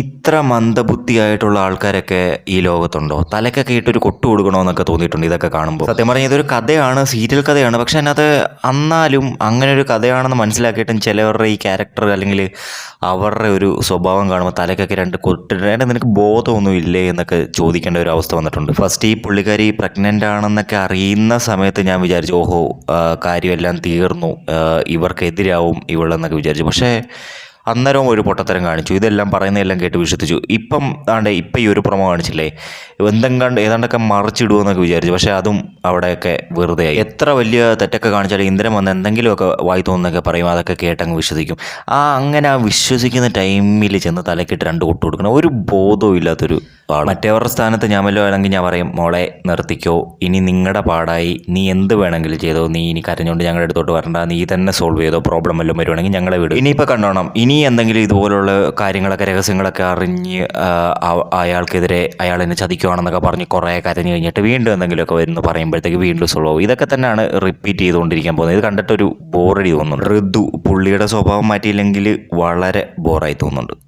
ഇത്ര മന്ദബുദ്ധിയായിട്ടുള്ള ആൾക്കാരൊക്കെ ഈ ലോകത്തുണ്ടോ? തലക്കൊക്കെ ഇട്ടൊരു കൊട്ടു കൊടുക്കണമെന്നൊക്കെ തോന്നിയിട്ടുണ്ട് ഇതൊക്കെ കാണുമ്പോൾ. സത്യം പറഞ്ഞാൽ ഇതൊരു കഥയാണ് സീരിയൽ കഥയാണ്. പക്ഷെ അതിനകത്ത് അന്നാലും അങ്ങനെ ഒരു കഥയാണെന്ന് മനസ്സിലാക്കിയിട്ടും ചിലവരുടെ ഈ ക്യാരക്ടർ അല്ലെങ്കിൽ അവരുടെ ഒരു സ്വഭാവം കാണുമ്പോൾ തലക്കൊക്കെ രണ്ട് കൊട്ടിട്ട് നിനക്ക് ബോധമൊന്നും ഇല്ലേ എന്നൊക്കെ ചോദിക്കേണ്ട ഒരു അവസ്ഥ വന്നിട്ടുണ്ട്. ഫസ്റ്റ് ഈ പുള്ളിക്കാരി പ്രഗ്നന്റ് ആണെന്നൊക്കെ അറിയുന്ന സമയത്ത് ഞാൻ വിചാരിച്ചു ഓഹോ കാര്യമെല്ലാം തീർന്നു ഇവർക്കെതിരാവും ഇവളെന്നൊക്കെ വിചാരിച്ചു. പക്ഷേ അന്നേരവും ഒരു പൊട്ടത്തരം കാണിച്ചു. ഇതെല്ലാം പറയുന്നതെല്ലാം കേട്ട് വിശ്വസിച്ചു. ഇപ്പം ആണ്ട് ഇപ്പം ഈ ഒരു പ്രൊമോ കാണിച്ചില്ലേ? എന്തെങ്കിലും ഏതാണ്ടൊക്കെ മറിച്ചിടുമെന്നൊക്കെ വിചാരിച്ചു. പക്ഷേ അതും അവിടെയൊക്കെ വെറുതെ ആയി എത്ര വലിയ തെറ്റൊക്കെ കാണിച്ചാലും ഇന്ദ്രൻ വന്ന് എന്തെങ്കിലുമൊക്കെ വായി തോന്നുന്നൊക്കെ പറയും. അതൊക്കെ കേട്ടങ്ങ് വിശ്വസിക്കും. ആ അങ്ങനെ ആ വിശ്വസിക്കുന്ന ടൈമിൽ ചെന്ന് തലക്കിട്ട് രണ്ട് കൊട്ട് കൊടുക്കണം. ഒരു ബോധവും ഇല്ലാത്തൊരു മറ്റേവരുടെ സ്ഥാനത്ത് ഞാൻ വല്ലതും ആണെങ്കിൽ ഞാൻ പറയും മോളെ നിർത്തിക്കോ. ഇനി നിങ്ങളുടെ പാടായി. നീ എന്ത് വേണമെങ്കിലും ചെയ്തോ. നീ ഇനി കരഞ്ഞുകൊണ്ട് ഞങ്ങളുടെ അടുത്തോട്ട് വരണ്ട. നീ തന്നെ സോൾവ് ചെയ്തോ. പ്രോബ്ലം വല്ലതും വരുവാണെങ്കിൽ ഞങ്ങളെ വിടും. ഇനിയിപ്പോൾ കണ്ടോണം. ഇനി എന്തെങ്കിലും ഇതുപോലുള്ള കാര്യങ്ങളൊക്കെ രഹസ്യങ്ങളൊക്കെ അറിഞ്ഞ് അയാൾക്കെതിരെ അയാൾ എന്നെ ചതിക്കുവാണെന്നൊക്കെ പറഞ്ഞ് കുറേ കരഞ്ഞു കഴിഞ്ഞിട്ട് വീണ്ടും എന്തെങ്കിലുമൊക്കെ വരുന്നു പറയുമ്പോഴത്തേക്ക് വീണ്ടും സോൾവ് ആവും. ഇതൊക്കെ തന്നെയാണ് റിപ്പീറ്റ് ചെയ്തുകൊണ്ടിരിക്കാൻ പോകുന്നത്. ഇത് കണ്ടിട്ടൊരു ബോറടി തോന്നുന്നുണ്ട്. ഋതു പുള്ളിയുടെ സ്വഭാവം മാറ്റിയില്ലെങ്കിൽ വളരെ ബോറായി തോന്നുന്നുണ്ട്.